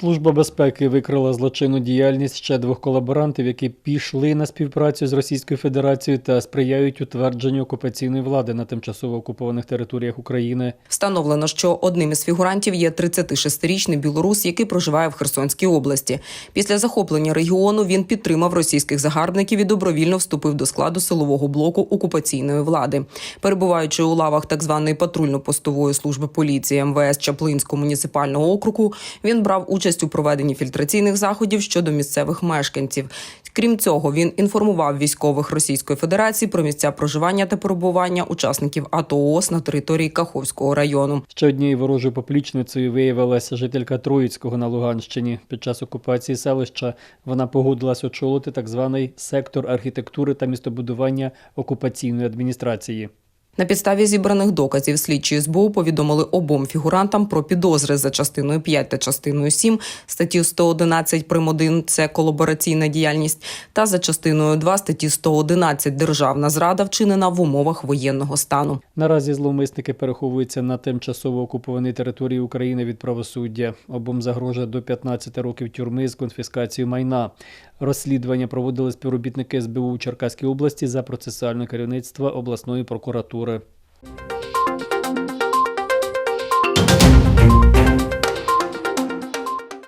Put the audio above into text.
Служба безпеки викрила злочинну діяльність ще двох колаборантів, які пішли на співпрацю з Російською Федерацією та сприяють утвердженню окупаційної влади на тимчасово окупованих територіях України. Встановлено, що одним із фігурантів є 36-річний білорус, який проживає в Херсонській області. Після захоплення регіону він підтримав російських загарбників і добровільно вступив до складу силового блоку окупаційної влади. Перебуваючи у лавах так званої патрульно-постової служби поліції МВС Чаплинського муніципального округу, він брав участь у проведенні фільтраційних заходів щодо місцевих мешканців. Крім цього, він інформував військових Російської Федерації про місця проживання та перебування учасників АТО ООС на території Каховського району. Ще однією ворожою поплічницею виявилася жителька Троїцького на Луганщині. Під час окупації селища вона погодилась очолити так званий сектор архітектури та містобудування окупаційної адміністрації. На підставі зібраних доказів слідчі СБУ повідомили обом фігурантам про підозри за частиною 5 та частиною 7 статті 111 прим. 1 – це колабораційна діяльність, та за частиною 2 статті 111 державна зрада вчинена в умовах воєнного стану. Наразі зловмисники переховуються на тимчасово окупованій території України від правосуддя. Обом загрожує до 15 років тюрми з конфіскацією майна. Розслідування проводили співробітники СБУ у Черкаській області за процесуальне керівництво обласної прокуратури. oder